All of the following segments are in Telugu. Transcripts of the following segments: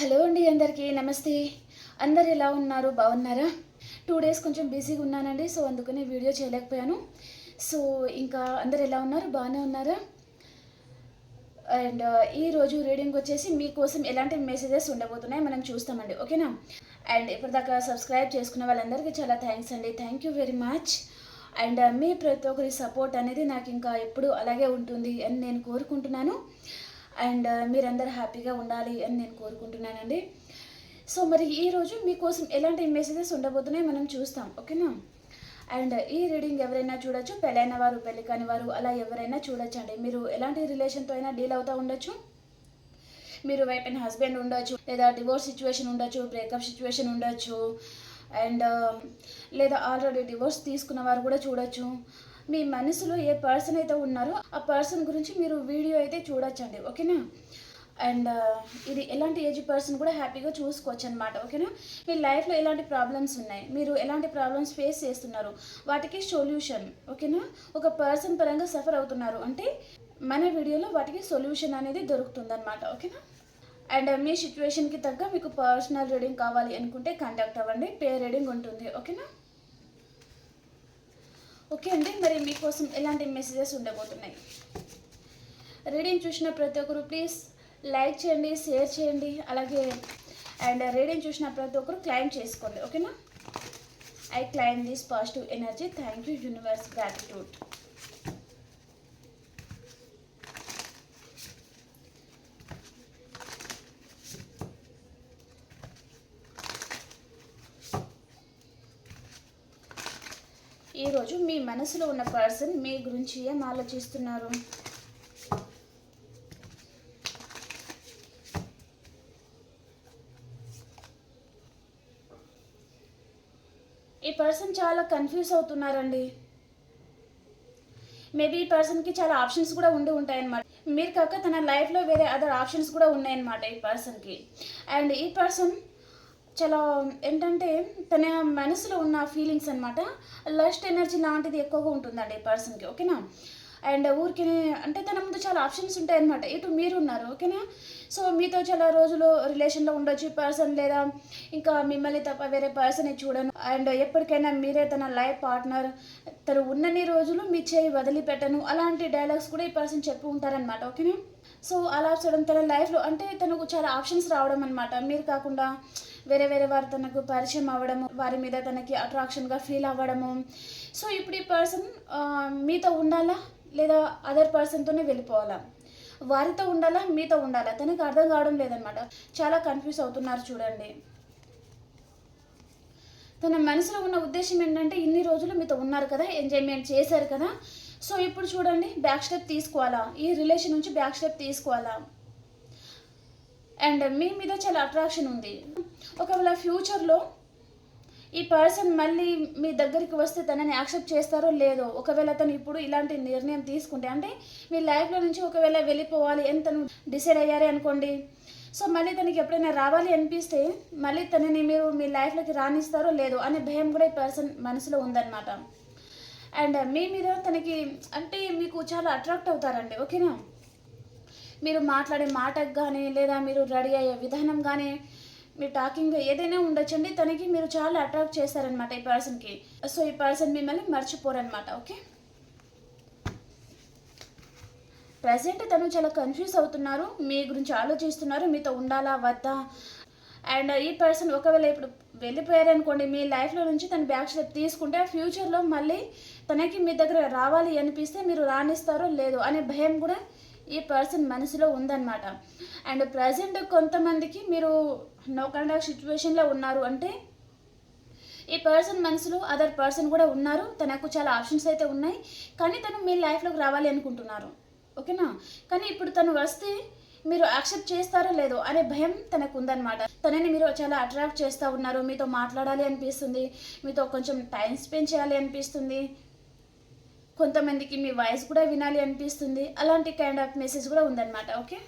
హలో అండి అందరికీ నమస్తే. అందరు ఎలా ఉన్నారు? బాగున్నారా? టూ డేస్ కొంచెం బిజీగా ఉన్నానండి సో అందుకని వీడియో చేయలేకపోయాను. సో ఇంకా అందరు ఎలా ఉన్నారు? బాగానే ఉన్నారా? అండ్ ఈరోజు రీడింగ్ వచ్చేసి మీకోసం ఎలాంటి మెసేజెస్ ఉండబోతున్నాయి మనం చూస్తామండి ఓకేనా? అండ్ ఇప్పటిదాకా సబ్స్క్రైబ్ చేసుకున్న వాళ్ళందరికీ చాలా థ్యాంక్స్ అండి. Thank you very much and మీ ప్రతి ఒక్కరి సపోర్ట్ అనేది నాకు ఇంకా ఎప్పుడు అలాగే ఉంటుంది అని నేను కోరుకుంటున్నాను. అండ్ మీరందరూ హ్యాపీగా ఉండాలి అని నేను కోరుకుంటున్నానండి. సో మరి ఈరోజు మీకోసం ఎలాంటి మెసేజెస్ ఉండబోతున్నాయి మనం చూస్తాం ఓకేనా? అండ్ ఈ రీడింగ్ ఎవరైనా చూడొచ్చు పెళ్ళైన వారు పెళ్ళి కాని వారు అలా ఎవరైనా చూడొచ్చు అండి. మీరు ఎలాంటి రిలేషన్తో అయినా డీల్ అవుతూ ఉండొచ్చు. మీరు వైఫ్ అండ్ హస్బెండ్ ఉండొచ్చు లేదా డివోర్స్ సిచ్యువేషన్ ఉండొచ్చు బ్రేకప్ సిచ్యువేషన్ ఉండొచ్చు. అండ్ లేదా ఆల్రెడీ డివోర్స్ తీసుకున్న వారు కూడా చూడొచ్చు. మీ మనసులో ఏ పర్సన్ అయితే ఉన్నారో ఆ పర్సన్ గురించి మీరు వీడియో అయితే చూడొచ్చండి ఓకేనా? అండ్ ఇది ఎలాంటి ఏజ్ పర్సన్ కూడా హ్యాపీగా చూసుకోవచ్చు అనమాట ఓకేనా? మీ లైఫ్లో ఎలాంటి ప్రాబ్లమ్స్ ఉన్నాయి? మీరు ఎలాంటి ప్రాబ్లమ్స్ ఫేస్ చేస్తున్నారు? వాటికి సొల్యూషన్ ఓకేనా? ఒక పర్సన్ పరంగా సఫర్ అవుతున్నారు అంటే మన వీడియోలో వాటికి సొల్యూషన్ అనేది దొరుకుతుందన్నమాట ఓకేనా? అండ్ మీ సిచ్యువేషన్కి తగ్గ మీకు పర్సనల్ రీడింగ్ కావాలి అనుకుంటే కాంటాక్ట్ అవ్వండి పే రీడింగ్ ఉంటుంది ఓకేనా? ఓకే అండి మరి మీకోసం ఎలాంటి మెసేజెస్ ఉండబోతున్నాయి? రీడింగ్ చూసిన ప్రతి ఒక్కరు ప్లీజ్ లైక్ చేయండి షేర్ చేయండి అలాగే అండ్ రీడింగ్ చూసిన ప్రతి ఒక్కరు క్లైమ్ చేసుకోండి ఓకేనా? I claim this positive energy thank you universe gratitude ఈరోజు మీ మనసులో ఉన్న పర్సన్ మీ గురించి ఏం ఆలోచిస్తున్నారు? ఈ పర్సన్ చాలా కన్ఫ్యూజ్ అవుతున్నారండి. మేబీ ఈ పర్సన్కి చాలా ఆప్షన్స్ కూడా ఉండి ఉంటాయన్నమాట. మీరు కాక తన లైఫ్లో వేరే అదర్ ఆప్షన్స్ కూడా ఉన్నాయన్నమాట ఈ పర్సన్కి. అండ్ ఈ పర్సన్ చాలా ఏంటంటే తన మనసులో ఉన్న ఫీలింగ్స్ అనమాట లస్ట్ ఎనర్జీ లాంటిది ఎక్కువగా ఉంటుందండి పర్సన్కి ఓకేనా? అండ్ ఊరికి అంటే తన ముందు చాలా ఆప్షన్స్ ఉంటాయన్నమాట. ఇటు మీరు ఉన్నారు ఓకేనా? సో మీతో చాలా రోజులు రిలేషన్లో ఉండొచ్చు పర్సన్ లేదా ఇంకా మిమ్మల్ని తప్ప వేరే పర్సన్ చూడను. అండ్ ఎప్పటికైనా మీరే తన లైఫ్ పార్ట్నర్ తను ఉన్నన్ని రోజులు మీ చేయి వదిలిపెట్టను. అలాంటి డైలాగ్స్ కూడా ఈ పర్సన్ చెప్పు ఉంటారనమాట ఓకేనా? సో అలా చూడడం తన లైఫ్లో అంటే తనకు చాలా ఆప్షన్స్ రావడం అనమాట మీరు కాకుండా వేరే వేరే వారు తనకు పరిచయం అవ్వడము వారి మీద తనకి అట్రాక్షన్గా ఫీల్ అవ్వడము. సో ఇప్పుడు ఈ పర్సన్ మీతో ఉండాలా? లేదా అదర్ పర్సన్తోనే వెళ్ళిపోవాలా? వారితో ఉండాలా? మీతో ఉండాలా? తనకి అర్థం కావడం లేదనమాట చాలా కన్ఫ్యూజ్ అవుతున్నారు చూడండి. తన మనసులో ఉన్న ఉద్దేశం ఏంటంటే ఇన్ని రోజులు మీతో ఉన్నారు కదా ఎంజాయ్మెంట్ చేశారు కదా. సో ఇప్పుడు చూడండి బ్యాక్ స్టెప్ తీసుకోవాలా? ఈ రిలేషన్ నుంచి బ్యాక్ స్టెప్ తీసుకోవాలా? అండ్ మీ మీద చాలా అట్రాక్షన్ ఉంది. ఒకవేళ ఫ్యూచర్లో ఈ పర్సన్ మళ్ళీ మీ దగ్గరికి వస్తే తనని యాక్సెప్ట్ చేస్తారో లేదో ఒకవేళ తను ఇప్పుడు ఇలాంటి నిర్ణయం తీసుకుంటే అంటే మీ లైఫ్లో నుంచి ఒకవేళ వెళ్ళిపోవాలి అని తను డిసైడ్ అయ్యారే అనుకోండి. సో మళ్ళీ తనకి ఎప్పుడైనా రావాలి అనిపిస్తే మళ్ళీ తనని మీరు మీ లైఫ్లోకి రాణిస్తారో లేదో అనే భయం కూడా ఈ పర్సన్ మనసులో ఉందన్నమాట. అండ్ మీ మీద తనకి అంటే మీకు చాలా అట్రాక్ట్ అవుతారండి ఓకేనా? మీరు మాట్లాడే మాటకు కానీ లేదా మీరు రెడీ అయ్యే విధానం కానీ మీరు టాకింగ్ ఏదైనా ఉండొచ్చండి. తనకి మీరు చాలా అట్రాక్ట్ చేస్తారనమాట ఈ పర్సన్కి సో ఈ పర్సన్ మిమ్మల్ని మర్చిపోరనమాట ఓకే ప్రజెంట్ తను చాలా కన్ఫ్యూజ్ అవుతున్నారు. మీ గురించి ఆలోచిస్తున్నారు. మీతో ఉండాలా వద్దా? అండ్ ఈ పర్సన్ ఒకవేళ ఇప్పుడు వెళ్ళిపోయారనుకోండి మీ లైఫ్లో నుంచి తను బ్యాక్ స్టెప్ తీసుకుంటే ఫ్యూచర్లో మళ్ళీ తనకి మీ దగ్గర రావాలి అనిపిస్తే మీరు రాణిస్తారో లేదో అనే భయం కూడా ఈ పర్సన్ మనసులో ఉందన్నమాట. అండ్ ప్రజెంట్ కొంతమందికి మీరు నో కండక్ట్ సిచ్యువేషన్లో ఉన్నారు అంటే ఈ పర్సన్ మనసులో అదర్ పర్సన్ కూడా ఉన్నారు తనకు చాలా ఆప్షన్స్ అయితే ఉన్నాయి కానీ తను మీ లైఫ్లోకి రావాలి అనుకుంటున్నారు. ఓకేనా? కానీ ఇప్పుడు తను వస్తే మీరు యాక్సెప్ట్ చేస్తారో లేదో అనే భయం తనకు ఉందన్నమాట తనని మీరు చాలా అట్రాక్ట్ చేస్తూ ఉన్నారు మీతో మాట్లాడాలి అనిపిస్తుంది మీతో కొంచెం టైం స్పెండ్ చేయాలి అనిపిస్తుంది కొంతమందికి మీ వాయిస్ కూడా వినాలి అనిపిస్తుంది అలాంటి కైండ్ ఆఫ్ మెసేజ్ కూడా ఉందన్నమాట ఓకే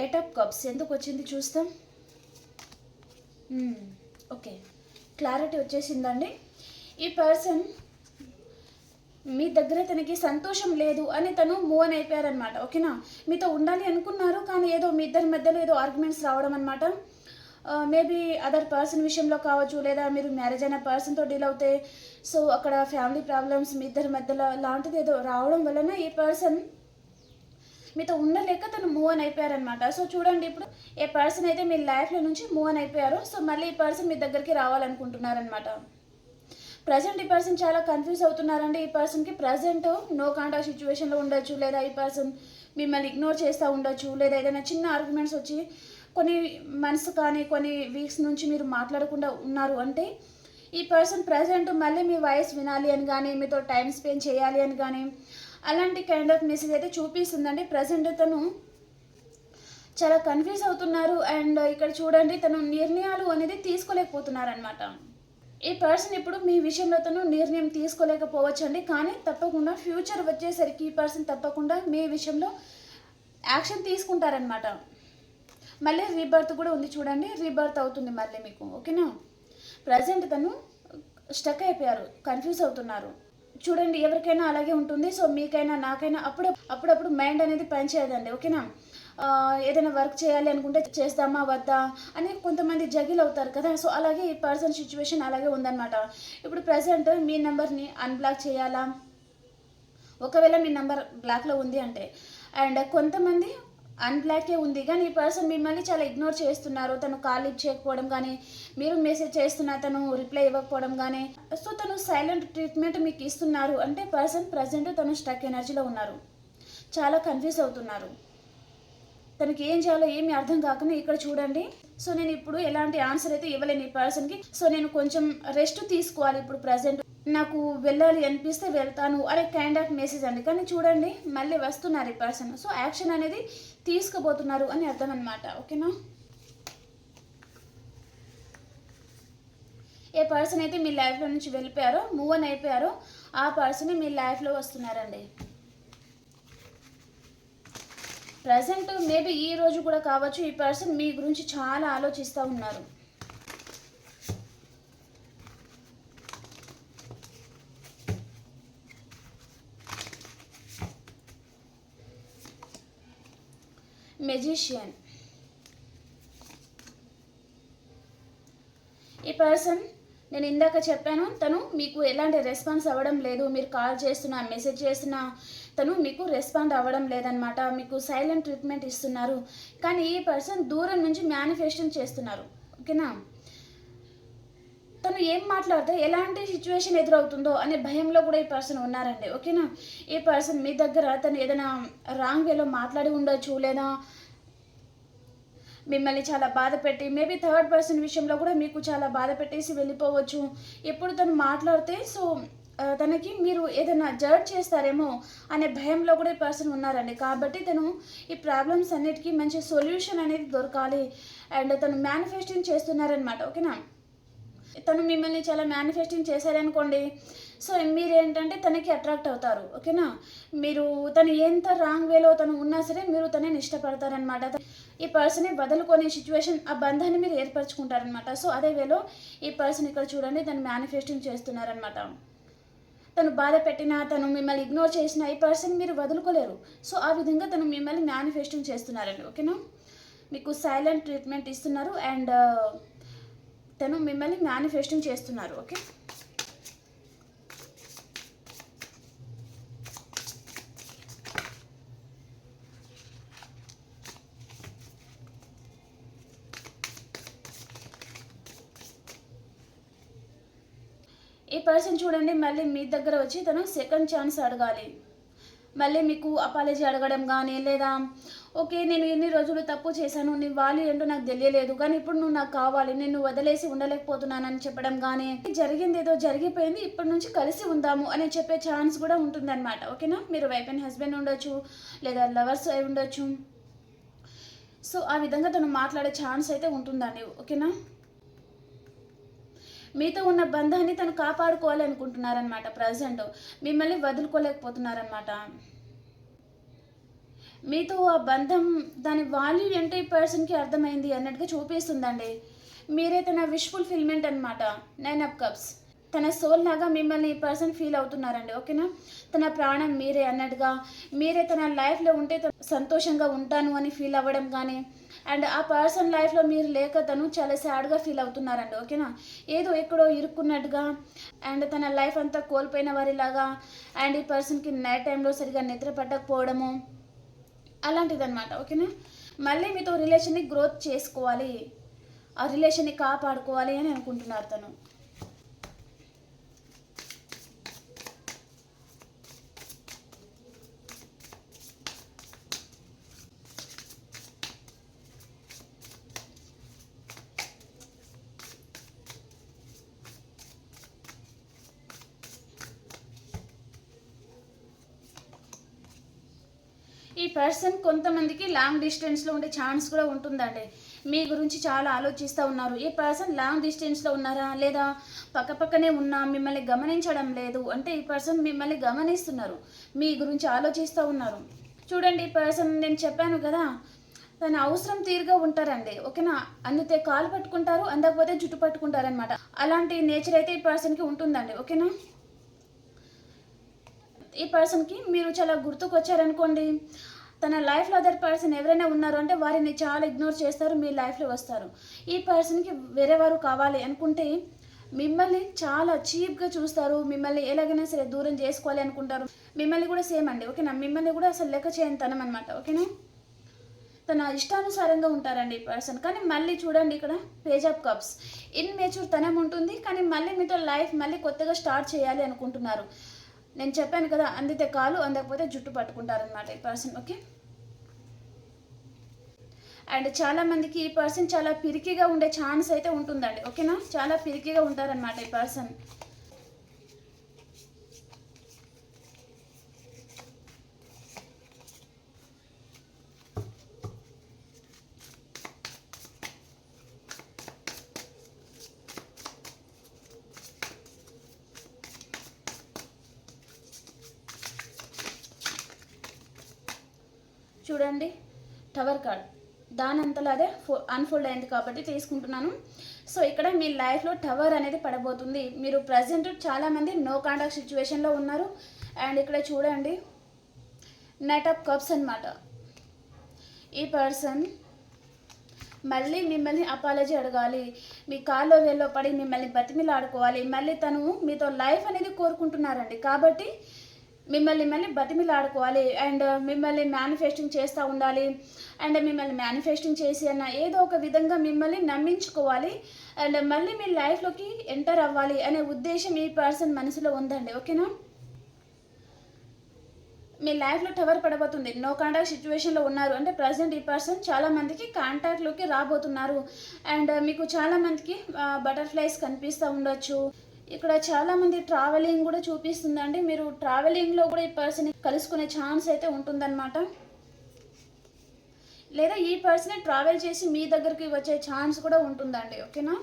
ఎయిట్ ఆఫ్ కప్స్ ఎందుకు వచ్చింది చూస్తాం? ఓకే. క్లారిటీ వచ్చేసిందండి. ఈ పర్సన్ మీ దగ్గర తనకి సంతోషం లేదు అని తను మూవ్ అని అయిపోయారనమాట ఓకేనా? మీతో ఉండాలి అనుకున్నారు కానీ ఏదో మీ ఇద్దరి మధ్యలో ఏదో ఆర్గ్యుమెంట్స్ రావడం అనమాట మేబీ అదర్ పర్సన్ విషయంలో కావచ్చు లేదా మీరు మ్యారేజ్ అయిన పర్సన్తో డీల్ అవుతే సో అక్కడ ఫ్యామిలీ ప్రాబ్లమ్స్ మీ ఇద్దరి మధ్యలో లాంటిది ఏదో రావడం వలన ఈ పర్సన్ మీతో ఉండలేక తను మూవ్ అని అయిపోయారనమాట సో చూడండి ఇప్పుడు ఏ పర్సన్ అయితే మీ లైఫ్లో నుంచి మూవ్ అని అయిపోయారో సో మళ్ళీ ఈ పర్సన్ మీ దగ్గరికి రావాలనుకుంటున్నారనమాట ప్రజెంట్ ఈ పర్సన్ చాలా కన్ఫ్యూజ్ అవుతున్నారండి. ఈ పర్సన్కి ప్రజెంట్ నో కాంటాక్ట్ సిచ్యువేషన్లో ఉండొచ్చు లేదా ఈ పర్సన్ మిమ్మల్ని ఇగ్నోర్ చేస్తూ ఉండొచ్చు లేదా ఏదైనా చిన్న ఆర్గ్యుమెంట్స్ వచ్చి కొన్ని మంత్స్ కానీ కొన్ని వీక్స్ నుంచి మీరు మాట్లాడకుండా ఉన్నారు అంటే ఈ పర్సన్ ప్రజెంట్ మళ్ళీ మీ వాయిస్ వినాలి అని కానీ మీతో టైం స్పెండ్ చేయాలి అని కానీ అలాంటి కైండ్ ఆఫ్ మెసేజ్ అయితే చూపిస్తుందండి. ప్రజెంట్ తను చాలా కన్ఫ్యూజ్ అవుతున్నారు అండ్ ఇక్కడ చూడండి తను నిర్ణయాలు అనేది తీసుకోలేకపోతున్నారు అనమాట ఈ పర్సన్ ఇప్పుడు మీ విషయంలో తను నిర్ణయం తీసుకోలేకపోవచ్చండి. కానీ తప్పకుండా ఫ్యూచర్ వచ్చేసరికి ఈ పర్సన్ తప్పకుండా మీ విషయంలో యాక్షన్ తీసుకుంటారనమాట మళ్ళీ రీబర్త్ కూడా ఉంది చూడండి రీబర్త్ అవుతుంది మళ్ళీ మీకు ఓకేనా? ప్రజెంట్ తను స్టక్ అయిపోయారు కన్ఫ్యూజ్ అవుతున్నారు. చూడండి ఎవరికైనా అలాగే ఉంటుంది. సో మీకైనా నాకైనా అప్పుడు అప్పుడప్పుడు మైండ్ అనేది పనిచేయదండి. ఓకేనా? ఏదైనా వర్క్ చేయాలి అనుకుంటే చేస్తామా వద్దా అని కొంతమంది జగిల్ అవుతారు కదా. సో అలాగే ఈ పర్సన్ సిచ్యువేషన్ అలాగే ఉందన్నమాట. ఇప్పుడు ప్రజెంట్ మీ నెంబర్ని అన్బ్లాక్ చేయాలా? ఒకవేళ మీ నెంబర్ బ్లాక్లో ఉంది అంటే. అండ్ కొంతమంది అన్బ్లాకే ఉంది. కానీ ఈ పర్సన్ మిమ్మల్ని చాలా ఇగ్నోర్ చేస్తున్నారు. తను కాల్ లిఫ్ట్ చేయకపోవడం కానీ మీరు మెసేజ్ చేస్తున్నా తను రిప్లై ఇవ్వకపోవడం కానీ. సో తను సైలెంట్ ట్రీట్మెంట్ మీకు ఇస్తున్నారు. అంటే పర్సన్ ప్రజెంట్ తను స్టక్ ఎనర్జీలో ఉన్నారు. చాలా కన్ఫ్యూజ్ అవుతున్నారు. తనకి ఏం చేయాలో ఏమి అర్థం కాకుండా ఇక్కడ చూడండి. సో నేను ఇప్పుడు ఎలాంటి ఆన్సర్ అయితే ఇవ్వలేను ఈ పర్సన్కి సో నేను కొంచెం రెస్ట్ తీసుకోవాలి ఇప్పుడు ప్రజెంట్ నాకు వెళ్ళాలి అనిపిస్తే వెళ్తాను. అనే కైండ్ ఆఫ్ మెసేజ్ అండి. కానీ చూడండి మళ్ళీ వస్తున్నారు ఈ పర్సన్ సో యాక్షన్ అనేది తీసుకోబోతున్నారు అని అర్థం అనమాట ఓకేనా ఏ పర్సన్ అయితే మీ లైఫ్లో నుంచి వెళ్ళిపోయారో మూవ్ అని అయిపోయారో ఆ పర్సన్ మీ లైఫ్లో వస్తున్నారండి. ప్రజెంట్ మేబీ ఈ రోజు కూడా కావచ్చు ఈ పర్సన్ మీ గురించి చాలా ఆలోచిస్తూ ఉన్నారు. మెజిషియన్ ఈ పర్సన్ నేను ఇందాక చెప్పాను తను మీకు ఎలాంటి రెస్పాన్స్ అవ్వడం లేదు. మీరు కాల్ చేస్తున్నా మెసేజ్ చేస్తున్నా తను మీకు రెస్పాండ్ అవ్వడం లేదనమాట మీకు సైలెంట్ ట్రీట్మెంట్ ఇస్తున్నారు. కానీ ఈ పర్సన్ దూరం నుంచి మేనిఫెస్టన్ చేస్తున్నారు. ఓకేనా? తను ఏం మాట్లాడితే ఎలాంటి సిచ్యువేషన్ ఎదురవుతుందో అనే భయంలో కూడా ఈ పర్సన్ ఉన్నారండి ఓకేనా? ఈ పర్సన్ మీ దగ్గర తను ఏదైనా రాంగ్ వేలో మాట్లాడి ఉండొచ్చు లేదా మిమ్మల్ని చాలా బాధ పెట్టి మేబీ థర్డ్ పర్సన్ విషయంలో కూడా మీకు చాలా బాధ పెట్టేసి వెళ్ళిపోవచ్చు. ఎప్పుడు తను మాట్లాడితే సో తనకి మీరు ఏదైనా జడ్జ్ చేస్తారేమో అనే భయంలో కూడా ఈ పర్సన్ ఉన్నారండి. కాబట్టి తను ఈ ప్రాబ్లమ్స్ అన్నిటికీ మంచి సొల్యూషన్ అనేది దొరకాలి. అండ్ తను మేనిఫెస్టింగ్ చేస్తున్నారనమాట ఓకేనా? తను మిమ్మల్ని చాలా మేనిఫెస్టింగ్ చేశారనుకోండి. సో మీరు ఏంటంటే తనకి అట్రాక్ట్ అవుతారు ఓకేనా మీరు తను ఎంత రాంగ్ వేలో తను ఉన్నా సరే మీరు తనని ఇష్టపడతారనమాట ఈ పర్సన్ని వదులుకొని సిచ్యువేషన్ ఆ బంధాన్ని మీరు ఏర్పరచుకుంటారనమాట సో అదే వేలో ఈ పర్సన్ ఇక్కడ చూడండి తను మేనిఫెస్టింగ్ చేస్తున్నారనమాట తను బాధ పెట్టినా తను మిమ్మల్ని ఇగ్నోర్ చేసినా ఈ పర్సన్ మీరు వదులుకోలేరు. సో ఆ విధంగా తను మిమ్మల్ని మేనిఫెస్టింగ్ చేస్తున్నారండి ఓకేనా మీకు సైలెంట్ ట్రీట్మెంట్ ఇస్తున్నారు అండ్ తను మిమ్మల్ని మేనిఫెస్టింగ్ చేస్తున్నారు ఓకే ఈ పర్సన్ చూడండి మళ్ళీ మీ దగ్గర వచ్చి తను సెకండ్ ఛాన్స్ అడగాలి. మళ్ళీ మీకు అపాలజీ అడగడం కానీ లేదా ఓకే నేను ఎన్ని రోజులు తప్పు చేశాను నీ వాళ్ళు ఏంటో నాకు తెలియలేదు కానీ ఇప్పుడు నువ్వు నాకు కావాలి నేను వదిలేసి ఉండలేకపోతున్నానని చెప్పడం కానీ జరిగింది ఏదో జరిగిపోయింది ఇప్పటి నుంచి కలిసి ఉందాము అని చెప్పే ఛాన్స్ కూడా ఉంటుందన్నమాట. ఓకేనా? మీరు వైఫ్ అండ్ హస్బెండ్ ఉండొచ్చు లేదా లవర్స్ అయి ఉండొచ్చు. సో ఆ విధంగా తను మాట్లాడే ఛాన్స్ అయితే ఉంటుందండి ఓకేనా? మీతో ఉన్న బంధాన్ని తను కాపాడుకోవాలి అనుకుంటున్నారనమాట ప్రజెంట్ మిమ్మల్ని వదులుకోలేకపోతున్నారనమాట మీతో ఆ బంధం దాని వాల్యూ ఏంటో ఈ పర్సన్కి అర్థమైంది అన్నట్టుగా చూపిస్తుందండి. మీరే తన విష్ ఫుల్ఫిల్మెంట్ అనమాట నైన్ అప్ కప్స్ తన సోల్ లాగా మిమ్మల్ని ఈ పర్సన్ ఫీల్ అవుతున్నారండి ఓకేనా? తన ప్రాణం మీరే అన్నట్టుగా మీరే తన లైఫ్లో ఉంటే సంతోషంగా ఉంటాను అని ఫీల్ అవ్వడం కానీ అండ్ ఆ పర్సన్ లైఫ్లో మీరు లేక తను చాలా సాడ్గా ఫీల్ అవుతున్నారండి ఓకేనా? ఏదో ఎక్కడో ఇరుక్కున్నట్టుగా అండ్ తన లైఫ్ అంతా కోల్పోయిన వారిలాగా అండ్ ఈ పర్సన్కి నైట్ టైంలో సరిగా నిద్ర పట్టకపోవడము అలాంటిదన్నమాట ఓకేనా? మళ్ళీ మీతో రిలేషన్ని గ్రోత్ చేసుకోవాలి. ఆ రిలేషన్ని కాపాడుకోవాలి అని అనుకుంటున్నారు తను. పర్సన్ కొంతమందికి లాంగ్ డిస్టెన్స్లో ఉండే ఛాన్స్ కూడా ఉంటుందండి. మీ గురించి చాలా ఆలోచిస్తూ ఉన్నారు. ఈ పర్సన్ లాంగ్ డిస్టెన్స్లో ఉన్నారా? లేదా పక్కపక్కనే ఉన్నా మిమ్మల్ని గమనించడం లేదు అంటే ఈ పర్సన్ మిమ్మల్ని గమనిస్తున్నారు. మీ గురించి ఆలోచిస్తూ ఉన్నారు. చూడండి ఈ పర్సన్ నేను చెప్పాను కదా తన అవసరం తీరుగా ఉంటారండి. ఓకేనా? అందితే కాలు పట్టుకుంటారు అందకపోతే జుట్టు పట్టుకుంటారనమాట అలాంటి నేచర్ అయితే ఈ పర్సన్కి ఉంటుందండి. ఓకేనా? ఈ పర్సన్కి మీరు చాలా గుర్తుకు వచ్చారనుకోండి తన లైఫ్లో అదర్ పర్సన్ ఎవరైనా ఉన్నారు అంటే వారిని చాలా ఇగ్నోర్ చేస్తారు మీ లైఫ్లో వస్తారు. ఈ పర్సన్కి వేరే వారు కావాలి అనుకుంటే మిమ్మల్ని చాలా చీప్గా చూస్తారు మిమ్మల్ని ఎలాగైనా సరే దూరం చేసుకోవాలి అనుకుంటారు. మిమ్మల్ని కూడా సేమ్ అండి ఓకేనా మిమ్మల్ని కూడా అసలు లెక్క చేయని తనం అనమాట ఓకేనా తన ఇష్టానుసారంగా ఉంటారండి ఈ పర్సన్ కానీ మళ్ళీ చూడండి ఇక్కడ page of cups immature తనం ఉంటుంది కానీ మళ్ళీ మీతో లైఫ్ మళ్ళీ కొత్తగా స్టార్ట్ చేయాలి అనుకుంటున్నారు. నేను చెప్పాను కదా అందితే కాలు అందకపోతే జుట్టు పట్టుకుంటారనమాట ఈ పర్సన్ ఓకే అండ్ చాలామందికి ఈ పర్సన్ చాలా పిరికిగా ఉండే ఛాన్స్ అయితే ఉంటుందండి. ఓకేనా? చాలా పిరికిగా ఉంటారనమాట ఈ పర్సన్. చూడండి. టవర్ కార్డ్ దాని అంతలో అదే ఫో అన్ఫోల్డ్ అయింది కాబట్టి తీసుకుంటున్నాను. సో ఇక్కడ మీ లైఫ్లో టవర్ అనేది పడబోతుంది. మీరు ప్రజెంట్ చాలామంది నో కాంటాక్ట్ సిచ్యువేషన్లో ఉన్నారు. అండ్ ఇక్కడ చూడండి నైట్ ఆఫ్ కప్స్ అనమాట ఈ పర్సన్ మళ్ళీ మిమ్మల్ని అపాలజీ అడగాలి. మీ కాల్లో వేలో పడి మిమ్మల్ని బతిమిలాడుకోవాలి. మళ్ళీ తను మీతో లైఫ్ అనేది కోరుకుంటున్నారండి. కాబట్టి మిమ్మల్ని మళ్ళీ బతిమిలాడుకోవాలి. అండ్ మిమ్మల్ని మేనిఫెస్టింగ్ చేస్తూ ఉండాలి. అండ్ మిమ్మల్ని మేనిఫెస్టింగ్ చేసి అన్న ఏదో ఒక విధంగా మిమ్మల్ని నమ్మించుకోవాలి. అండ్ మళ్ళీ మీ లైఫ్లోకి ఎంటర్ అవ్వాలి అనే ఉద్దేశం ఈ పర్సన్ మనసులో ఉందండి. ఓకేనా? మీ లైఫ్లో టవర్ పడబోతుంది. నో కాంటాక్ట్ సిచ్యువేషన్లో ఉన్నారు. అంటే ప్రజెంట్ ఈ పర్సన్ చాలామందికి కాంటాక్ట్లోకి రాబోతున్నారు. అండ్ మీకు చాలామందికి బటర్ఫ్లైస్ కనిపిస్తూ ఉండొచ్చు. ఇక్కడ చాలా మంది ట్రావెలింగ్ కూడా చూపిస్తుందండి. మీరు ట్రావెలింగ్లో కూడా ఈ పర్సన్ కలుసుకునే ఛాన్స్ అయితే ఉంటుందన్నమాట. లేదా ఈ పర్సన్ ట్రావెల్ చేసి మీ దగ్గరికి వచ్చే ఛాన్స్ కూడా ఉంటుందండి. ఓకేనా?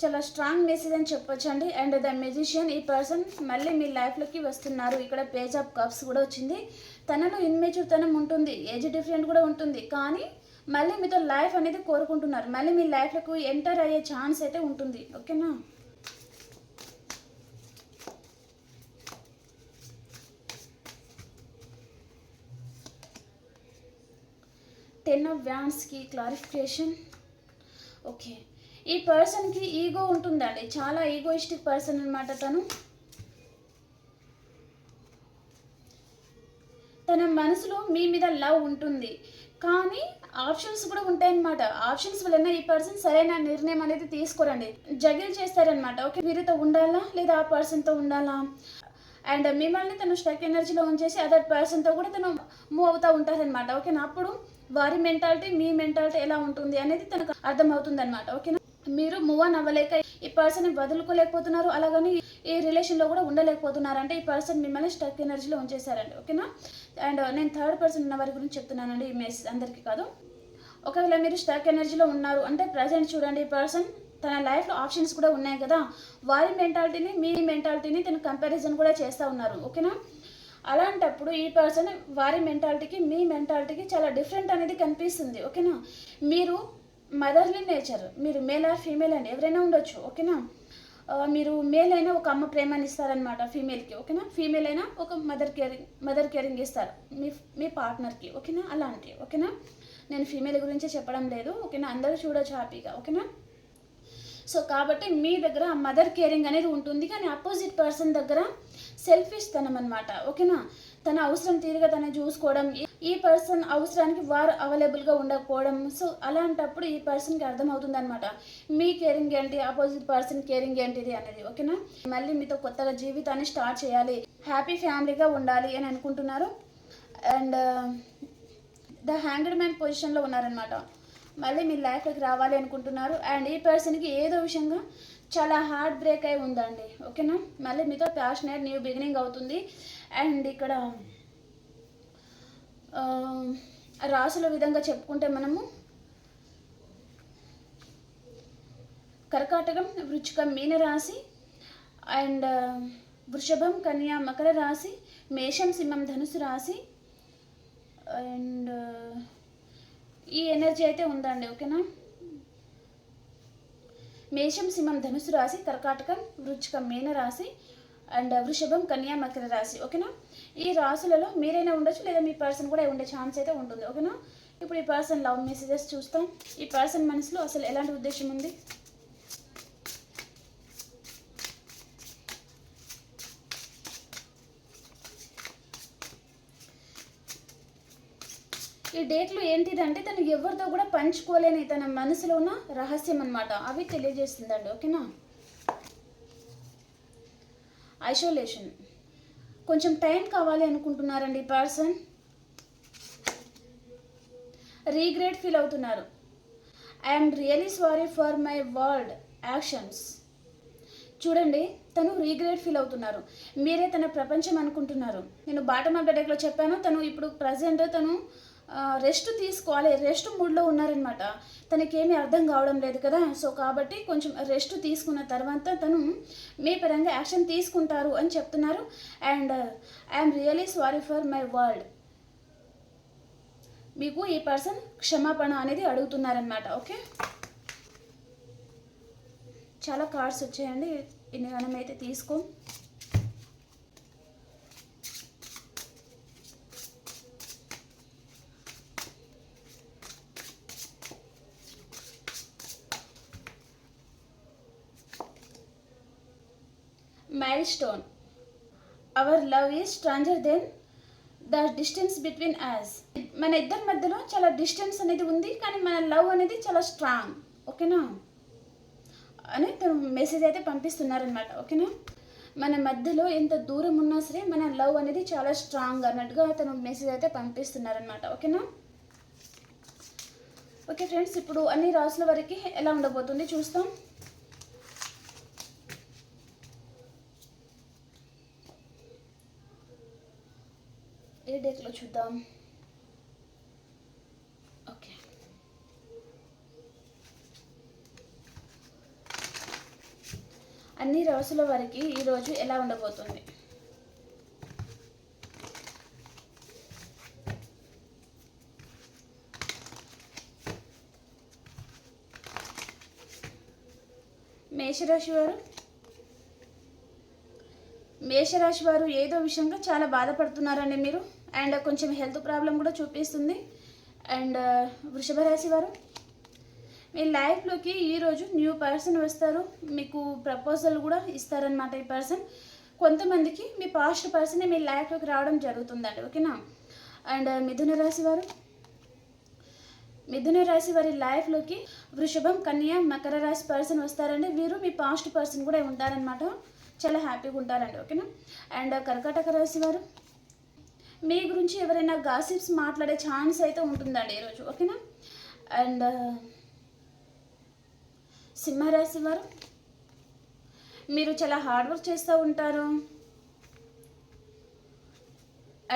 చాలా స్ట్రాంగ్ మెసేజ్ అని చెప్పొచ్చండి. అండ్ ద మెజిషియన్ ఈ పర్సన్ మళ్ళీ మీ లైఫ్లోకి వస్తున్నారు. ఇక్కడ పేజ్ ఆఫ్ కప్స్ కూడా వచ్చింది. తనలో ఇన్మెచ్యూర్ తనం ఉంటుంది. ఏజ్ డిఫరెంట్ కూడా ఉంటుంది. కానీ మళ్ళీ మీతో లైఫ్ అనేది కోరుకుంటున్నారు. మళ్ళీ మీ లైఫ్లకు ఎంటర్ అయ్యే ఛాన్స్ అయితే ఉంటుంది. ఓకేనా టెన్ ఆఫ్ వ్యాన్స్కి క్లారిఫికేషన్ ఓకే ఈ పర్సన్కి ఈగో ఉంటుందండి. చాలా ఈగోయిస్టిక్ పర్సన్ అనమాట తను. తన మనసులో మీ మీద లవ్ ఉంటుంది. కానీ ఆప్షన్స్ కూడా ఉంటాయన్నమాట. ఆప్షన్స్ వలన ఈ పర్సన్ సరైన నిర్ణయం అనేది తీసుకోరండి. జగిల్ చేస్తారనమాట ఓకే వీరితో ఉండాలా? లేదా ఆ పర్సన్తో ఉండాలా? అండ్ మిమ్మల్ని తను స్ట్రక్ ఎనర్జీలో ఉంచేసి అదర్ పర్సన్తో కూడా తను మూవ్ అవుతూ ఉంటారనమాట ఓకేనా? అప్పుడు వారి మెంటాలిటీ మీ మెంటాలిటీ ఎలా ఉంటుంది అనేది తనకు అర్థమవుతుంది అనమాట ఓకేనా? మీరు మూవ్ ఆన్ అవ్వలేక ఈ పర్సన్ వదులుకోలేకపోతున్నారు. అలాగని ఈ రిలేషన్లో కూడా ఉండలేకపోతున్నారు. అంటే ఈ పర్సన్ మిమ్మల్ని స్టక్ ఎనర్జీలో ఉంచేశారండి. ఓకేనా? అండ్ నేను థర్డ్ పర్సన్ ఉన్న వారి గురించి చెప్తున్నానండి. ఈ మెసేజ్ అందరికీ కాదు. ఒకవేళ మీరు స్టక్ ఎనర్జీలో ఉన్నారు అంటే ప్రజెంట్ చూడండి ఈ పర్సన్ తన లైఫ్లో ఆప్షన్స్ కూడా ఉన్నాయి కదా. వారి మెంటాలిటీని మీ మెంటాలిటీని తను కంపారిజన్ కూడా చేస్తూ ఉన్నారు ఓకేనా అలాంటప్పుడు ఈ పర్సన్ వారి మెంటాలిటీకి మీ మెంటాలిటీకి చాలా డిఫరెంట్ అనేది కనిపిస్తుంది ఓకేనా మీరు మదర్లీ నేచర్ మీరు మేల్ ఆర్ ఫీమేల్ అండి ఎవరైనా ఉండొచ్చు ఓకేనా మీరు మేల్ అయినా ఒక అమ్మ ప్రేమని ఇస్తారనమాట ఫీమేల్కి ఓకేనా ఫీమేల్ అయినా ఒక మదర్ కేరింగ్ మదర్ కేరింగ్ ఇస్తారు మీ మీ పార్ట్నర్కి ఓకేనా అలాంటి ఓకేనా నేను ఫీమేల్ గురించి చెప్పడం లేదు ఓకేనా అందరూ చూడొచ్చు హ్యాపీగా ఓకేనా సో కాబట్టి మీ దగ్గర మదర్ కేరింగ్ అనేది ఉంటుంది కానీ అపోజిట్ పర్సన్ దగ్గర సెల్ఫిష్ తనం అనమాట ఓకేనా తన అవసరం తీరుగా తను చూసుకోవడం ఈ- ఈ పర్సన్ అవసరానికి వారు అవైలబుల్గా ఉండకపోవడం సో అలాంటప్పుడు ఈ పర్సన్కి అర్థమవుతుంది అనమాట మీ కేరింగ్ ఏంటి అపోజిట్ పర్సన్ కేరింగ్ ఏంటిది అనేది ఓకేనా మళ్ళీ మీతో కొత్తగా జీవితాన్ని స్టార్ట్ చేయాలి హ్యాపీ ఫ్యామిలీగా ఉండాలి అని అనుకుంటున్నారు. అండ్ ద హ్యాంగ్డ్ మ్యాన్ పొజిషన్లో ఉన్నారనమాట మళ్ళీ మీ లైఫ్లోకి రావాలి అనుకుంటున్నారు. అండ్ ఈ పర్సన్కి ఏదో విషయంగా చాలా హార్ట్ బ్రేక్ అయి ఉందండి. ఓకేనా? మళ్ళీ మీతో ప్యాషనేట్ న్యూ బిగినింగ్ అవుతుంది. అండ్ ఇక్కడ రాసుల విధంగా చెప్పుకుంటే మనము కర్కాటకం వృచ్చికం మీన రాశి అండ్ వృషభం కన్యా మకర రాశి మేషం సింహం ధనుసు రాశి అండ్ ఈ ఎనర్జీ అయితే ఉందండి ఓకేనా? మేషం సింహం ధనుసు రాశి కర్కాటకం వృచ్చికం మీన రాశి అండ్ వృషభం కన్యా మకర రాశి ఓకేనా? ఈ రాశులలో మీరైనా ఉండొచ్చు లేదా మీ పర్సన్ కూడా ఉండే ఛాన్స్ అయితే ఉంటుంది ఓకేనా? ఇప్పుడు ఈ పర్సన్ లవ్ మెసేజెస్ చూస్తాం. ఈ పర్సన్ మనసులో అసలు ఎలాంటి ఉద్దేశం ఉంది? ఈ డేట్లు ఏంటిదంటే తను ఎవరితో కూడా పంచుకోలేని తన మనసులో ఉన్న రహస్యం అనమాట అవి తెలియజేస్తుందండి ఓకేనా? ఐసోలేషన్ కొంచెం టైం కావాలి అనుకుంటున్నారండి పర్సన్. రీగ్రెట్ ఫీల్ అవుతున్నారు. I'm really sorry for my word actions చూడండి తను రీగ్రేట్ ఫీల్ అవుతున్నారు. మీరే తన ప్రపంచం అనుకుంటున్నారు. నేను బాటమ్ ఆఫ్ ద డెక్లో చెప్పాను తను ఇప్పుడు ప్రజెంట్ తను రెస్ట్ తీసుకోవాలి. రెస్ట్ మూడ్లో ఉన్నారనమాట తనకేమీ అర్థం కావడం లేదు కదా. సో కాబట్టి కొంచెం రెస్ట్ తీసుకున్న తర్వాత తను మీ పరంగా యాక్షన్ తీసుకుంటారు అని చెప్తున్నారు. And I'm really sorry for my world మీకు ఈ పర్సన్ క్షమాపణ అనేది అడుగుతున్నారనమాట ఓకే చాలా కార్డ్స్ వచ్చాయండి. ఇన్ని అయితే తీసుకో. Milestone our love is stronger than the distance between us మన ఇద్దరి మధ్యలో చాలా డిస్టెన్స్ అనేది ఉంది కానీ మన లవ్ అనేది చాలా స్ట్రాంగ్ ఓకేనా అని తను మెసేజ్ అయితే పంపిస్తున్నారనమాట ఓకేనా మన మధ్యలో ఎంత దూరం ఉన్నా సరే మన లవ్ అనేది చాలా స్ట్రాంగ్ అన్నట్టుగా తను మెసేజ్ అయితే పంపిస్తున్నారనమాట ఓకేనా ఓకే ఫ్రెండ్స్ ఇప్పుడు అన్ని రాసుల వరకు ఎలా ఉండబోతుంది చూస్తాం. డేట్లో చూద్దాం ఓకే అన్ని రాసుల వారికి ఈరోజు ఎలా ఉండబోతుంది? మేషరాశి వారు? మేషరాశి వారు ఏదో విషయంగా చాలా బాధపడుతున్నారండి మీరు? అండ్ కొంచెం హెల్త్ ప్రాబ్లం కూడా చూపిస్తుంది. అండ్ వృషభ రాశి వారు మీ లైఫ్లోకి ఈరోజు న్యూ పర్సన్ వస్తారు. మీకు ప్రపోజల్ కూడా ఇస్తారనమాట ఈ పర్సన్ కొంతమందికి మీ పాస్ట్ పర్సనే మీ లైఫ్లోకి రావడం జరుగుతుందండి. ఓకేనా అండ్ మిథున రాశి వారు మిథున రాశి వారి లైఫ్లోకి వృషభం కన్యా మకర రాశి పర్సన్ వస్తారండి. వీరు మీ పాస్ట్ పర్సన్ కూడా ఉంటారనమాట చాలా హ్యాపీగా ఉంటారండి. ఓకేనా అండ్ కర్కాటక రాశి వారు మీ గురించి ఎవరైనా గాసిప్స్ మాట్లాడే ఛాన్స్ అయితే ఉంటుందండి ఈరోజు ఓకేనా? అండ్ సింహరాశి వారు మీరు చాలా హార్డ్ వర్క్ చేస్తూ ఉంటారు.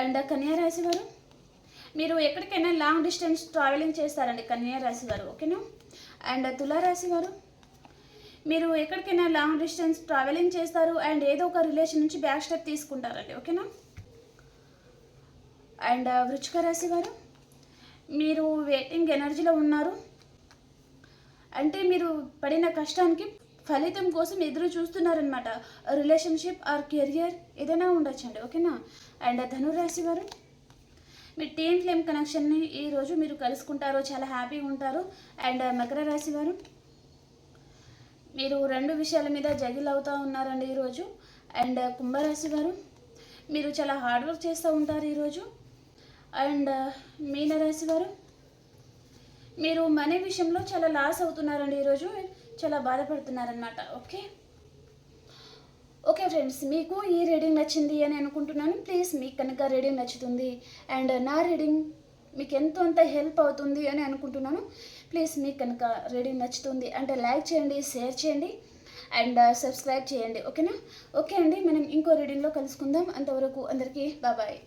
అండ్ కన్యా రాశి వారు మీరు ఎక్కడికైనా లాంగ్ డిస్టెన్స్ ట్రావెలింగ్ చేస్తారండి కన్యా రాశి వారు ఓకేనా? అండ్ తులారాశి వారు మీరు ఎక్కడికైనా లాంగ్ డిస్టెన్స్ ట్రావెలింగ్ చేస్తారు అండ్ ఏదో ఒక రిలేషన్ నుంచి బ్యాక్ స్టెప్ తీసుకుంటారండి ఓకేనా? అండ్ వృచ్చిక రాశి వారు? మీరు వెయిటింగ్ ఎనర్జీలో ఉన్నారు? అంటే మీరు పడిన కష్టానికి ఫలితం కోసం ఎదురు చూస్తున్నారనమాట రిలేషన్షిప్ ఆర్ కెరియర్ ఏదైనా ఉండొచ్చండి ఓకేనా? అండ్ ధనురాశి వారు? మీ టీమ్ ఫ్లేమ్ కనెక్షన్ని ఈరోజు మీరు కలుసుకుంటారు చాలా హ్యాపీగా ఉంటారు. అండ్ మకర రాశి వారు? మీరు రెండు విషయాల మీద జగిల్ అవుతూ ఉన్నారండి ఈరోజు అండ్ కుంభరాశి వారు? మీరు చాలా హార్డ్ వర్క్ చేస్తూ ఉంటారు ఈరోజు అండ్ మీనరాశి వారు మీరు మనీ విషయంలో చాలా లాస్ అవుతున్నారండి ఈరోజు చాలా బాధపడుతున్నారనమాట ఓకే? ఓకే ఫ్రెండ్స్ మీకు ఈ రీడింగ్ నచ్చింది అని అనుకుంటున్నాను ప్లీజ్ మీకు కనుక రీడింగ్ నచ్చుతుంది అండ్ నా రీడింగ్ మీకు ఎంతో అంత హెల్ప్ అవుతుంది అని అనుకుంటున్నాను ప్లీజ్ మీకు కనుక రీడింగ్ నచ్చుతుంది అంటే లైక్ చేయండి షేర్ చేయండి అండ్ సబ్స్క్రైబ్ చేయండి ఓకేనా? ఓకే అండి మనం ఇంకో రీడింగ్లో కలుసుకుందాం అంతవరకు అందరికీ బాబాయ్